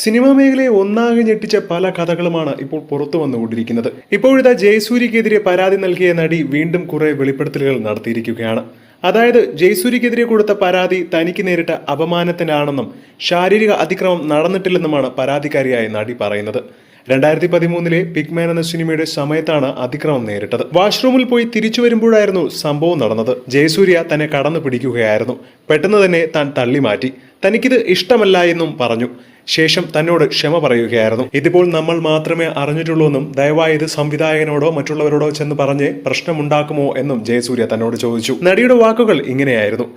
Cinema മേഖലയെ ഒന്നാകെ ഞെട്ടിച്ച പല കഥകളുമാണ് ഇപ്പോൾ പുറത്തു വന്നുകൊണ്ടിരിക്കുന്നത്. ഇപ്പോഴിതാ ജയസൂര്യക്കെതിരെ പരാതി നൽകിയ നടി വീണ്ടും കുറെ വെളിപ്പെടുത്തലുകൾ നടത്തിയിരിക്കുകയാണ്. അതായത് ജയസൂര്യക്കെതിരെ കൊടുത്ത പരാതി തനിക്ക് നേരിട്ട അപമാനത്തിനാണെന്നും ശാരീരിക അതിക്രമം നടന്നിട്ടില്ലെന്നുമാണ് പരാതിക്കാരിയായ നടി പറയുന്നത്. രണ്ടായിരത്തി പതിമൂന്നിലെ പിഗ്മാൻ എന്ന സിനിമയുടെ സമയത്താണ് അതിക്രമം നേരിട്ടത്. വാഷ്റൂമിൽ പോയി തിരിച്ചു വരുമ്പോഴായിരുന്നു സംഭവം നടന്നത്. ജയസൂര്യ തന്നെ കടന്നു പിടിക്കുകയായിരുന്നു. പെട്ടെന്ന് തന്നെ താൻ തള്ളി മാറ്റി. തനിക്കിത് ഇഷ്ടമല്ല എന്നും പറഞ്ഞു. ശേഷം തന്നോട് ക്ഷമ പറയുകയായിരുന്നു. ഇതിപ്പോൾ നമ്മൾ മാത്രമേ അറിഞ്ഞിട്ടുള്ളൂ എന്നും ദയവായി ഇത് സംവിധായകനോടോ മറ്റുള്ളവരോടോ ചെന്ന് പറഞ്ഞ് പ്രശ്നമുണ്ടാക്കുമോ? എന്നും ജയസൂര്യ തന്നോട് ചോദിച്ചു. നടിയുടെ വാക്കുകൾ ഇങ്ങനെയായിരുന്നു.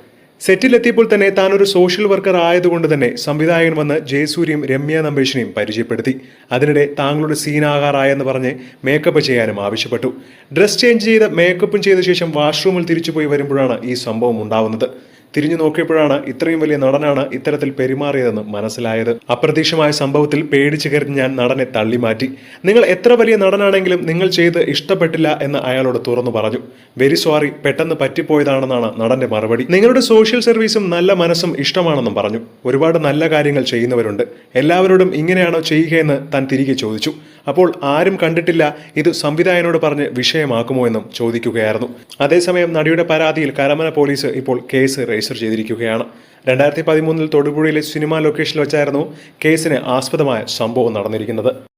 സെറ്റിലെത്തിയപ്പോൾ തന്നെ താൻ ഒരു സോഷ്യൽ വർക്കർ ആയതുകൊണ്ട് തന്നെ സംവിധായകൻ വന്ന് ജയസൂര്യയും രമ്യ നമ്പേഷിനെയും പരിചയപ്പെടുത്തി. അതിനിടെ താങ്കളുടെ സീനാകാറായെന്ന് പറഞ്ഞ് മേക്കപ്പ് ചെയ്യാനും ആവശ്യപ്പെട്ടു. ഡ്രസ് ചേഞ്ച് ചെയ്ത് മേക്കപ്പും ചെയ്ത ശേഷം വാഷ്റൂമിൽ തിരിച്ചുപോയി വരുമ്പോഴാണ് ഈ സംഭവം ഉണ്ടാവുന്നത്. തിരിഞ്ഞു നോക്കിയപ്പോഴാണ് ഇത്രയും വലിയ നടനാണ് ഇത്തരത്തിൽ പെരുമാറിയതെന്ന് മനസ്സിലായത്. അപ്രതീക്ഷമായ സംഭവത്തിൽ പേടിച്ചു കരുതി ഞാൻ നടനെ തള്ളിമാറ്റി. നിങ്ങൾ എത്ര വലിയ നടനാണെങ്കിലും നിങ്ങൾ ചെയ്ത് ഇഷ്ടപ്പെട്ടില്ല എന്ന് അയാളോട് തുറന്നു പറഞ്ഞു. വെരി സോറി പെട്ടെന്ന് പറ്റിപ്പോയതാണെന്നാണ് നടന്റെ മറുപടി. നിങ്ങളുടെ സോഷ്യൽ സർവീസും നല്ല മനസ്സും ഇഷ്ടമാണെന്നും പറഞ്ഞു. ഒരുപാട് നല്ല കാര്യങ്ങൾ ചെയ്യുന്നവരുണ്ട്. എല്ലാവരോടും ഇങ്ങനെയാണോ ചെയ്യുകയെന്ന് താൻ തിരികെ ചോദിച്ചു. അപ്പോൾ ആരും കണ്ടിട്ടില്ല ഇത് സംവിധായകനോട് പറഞ്ഞ് വിഷയമാക്കുമോ എന്നും ചോദിക്കുകയായിരുന്നു. അതേസമയം നടിയുടെ പരാതിയിൽ കരമന പോലീസ് ഇപ്പോൾ കേസ് രജിസ്റ്റർ ചെയ്തിരിക്കുകയാണ്. രണ്ടായിരത്തി പതിമൂന്നിൽ തൊടുപുഴയിലെ സിനിമാ ലൊക്കേഷനിൽ വെച്ചായിരുന്നു കേസിന് ആസ്പദമായ സംഭവം നടന്നിരിക്കുന്നത്.